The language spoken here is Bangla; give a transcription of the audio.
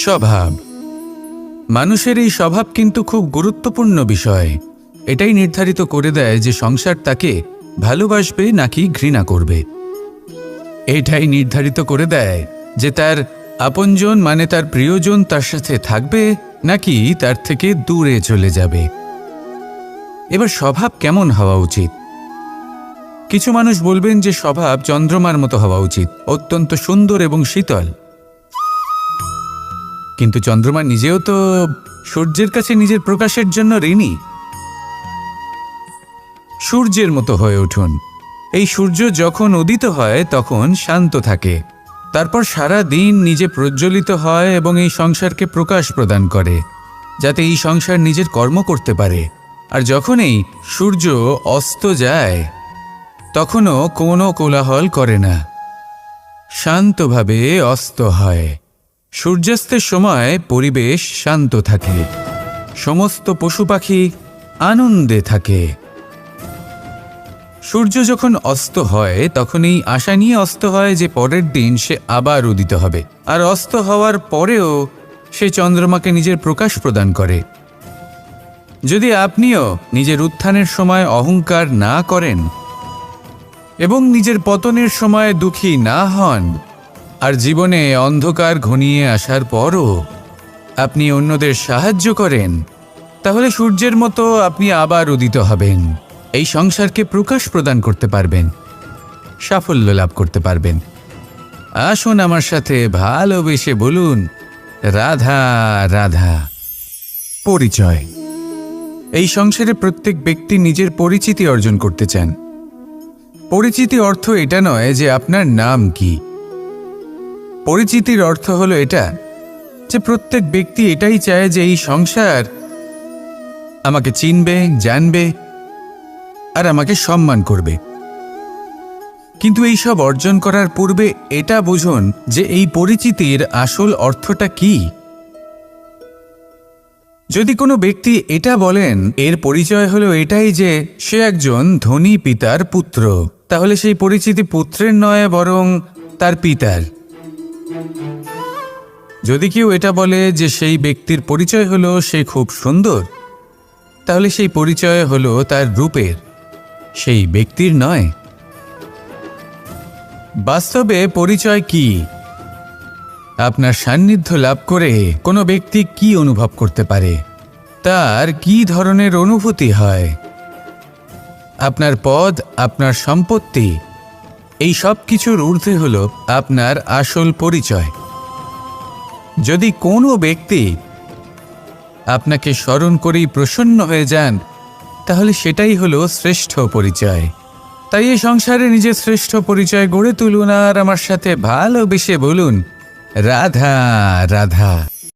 স্বভাব। মানুষের এই স্বভাব কিন্তু খুব গুরুত্বপূর্ণ বিষয়। এটাই নির্ধারিত করে দেয় যে সংসার তাকে ভালোবাসবে নাকি ঘৃণা করবে। এটাই নির্ধারিত করে দেয় যে তার আপনজন মানে তার প্রিয়জন তার সাথে থাকবে নাকি তার থেকে দূরে চলে যাবে। এবার স্বভাব কেমন হওয়া উচিত? কিছু মানুষ বলবেন যে স্বভাব চন্দ্রমার মতো হওয়া উচিত, অত্যন্ত সুন্দর এবং শীতল। কিন্তু চন্দ্রমা নিজেও তো সূর্যের কাছে নিজের প্রকাশের জন্য ঋণী। সূর্যের মতো হয়ে উঠুন। এই সূর্য যখন উদিত হয়, তখন শান্ত থাকে। তারপর সারা দিন নিজে প্রজ্বলিত হয় এবং এই সংসারকে প্রকাশ প্রদান করে, যাতে এই সংসার নিজের কর্ম করতে পারে। আর যখনই সূর্য অস্ত যায়, তখনও কোনো কোলাহল করে না। শান্তভাবে অস্ত হয়। সূর্যাস্তের সময় পরিবেশ শান্ত থাকে। সমস্ত পশু পাখি আনন্দে থাকে। সূর্য যখন অস্ত হয় তখন এই আশা নিয়ে অস্ত হয় যে পরের দিন সে আবার উদিত হবে। আর অস্ত হওয়ার পরেও সে চন্দ্রমাকে নিজের প্রকাশ প্রদান করে। যদি আপনিও নিজের উত্থানের সময় অহংকার না করেন এবং নিজের পতনের সময় দুঃখী না হন আর জীবনে অন্ধকার ঘনিয়ে আসার পরও আপনি অন্যদের সাহায্য করেন, তাহলে সূর্যের মতো আপনি আবার উদিত হবেন। এই সংসারকে প্রকাশ প্রদান করতে পারবেন, সাফল্য লাভ করতে পারবেন। আসুন আমার সাথে ভালোবেসে বলুন, রাধা রাধা। পরিচয়। এই সংসারে প্রত্যেক ব্যক্তি নিজের পরিচিতি অর্জন করতে চান। পরিচিতি অর্থ এটা নয় যে আপনার নাম কি। পরিচিতির অর্থ হলো এটা, যে প্রত্যেক ব্যক্তি এটাই চায় যে এই সংসার আমাকে চিনবে, জানবে আর আমাকে সম্মান করবে। কিন্তু এই সব অর্জন করার পূর্বে এটা বুঝুন যে এই পরিচিতির আসল অর্থটা কি। যদি কোনো ব্যক্তি এটা বলেন, এর পরিচয় হলো এটাই যে সে একজন ধনী পিতার পুত্র। তাহলে সেই পরিচিতি পুত্রের নয়, বরং তার পিতার। যদি কেউ এটা বলে যে সেই ব্যক্তির পরিচয় হলো সে খুব সুন্দর, তাহলে সেই পরিচয় হলো তার রূপের, সেই ব্যক্তির নয়। বাস্তবে পরিচয় কি? আপনার সান্নিধ্য লাভ করে কোনো ব্যক্তি কি অনুভব করতে পারে? তার কি ধরনের অনুভূতি হয়? আপনার পদ, আপনার সম্পত্তি এই সব কিছুর ঊর্ধ্বে হল আপনার আসল পরিচয়। যদি কোনো ব্যক্তি আপনাকে স্মরণ করেই প্রসন্ন হয়ে যান, তাহলে সেটাই হলো শ্রেষ্ঠ পরিচয়। তাই এই সংসারে নিজের শ্রেষ্ঠ পরিচয় গড়ে তুলুন আর আমার সাথে ভালোবেসে বলুন, রাধা রাধা।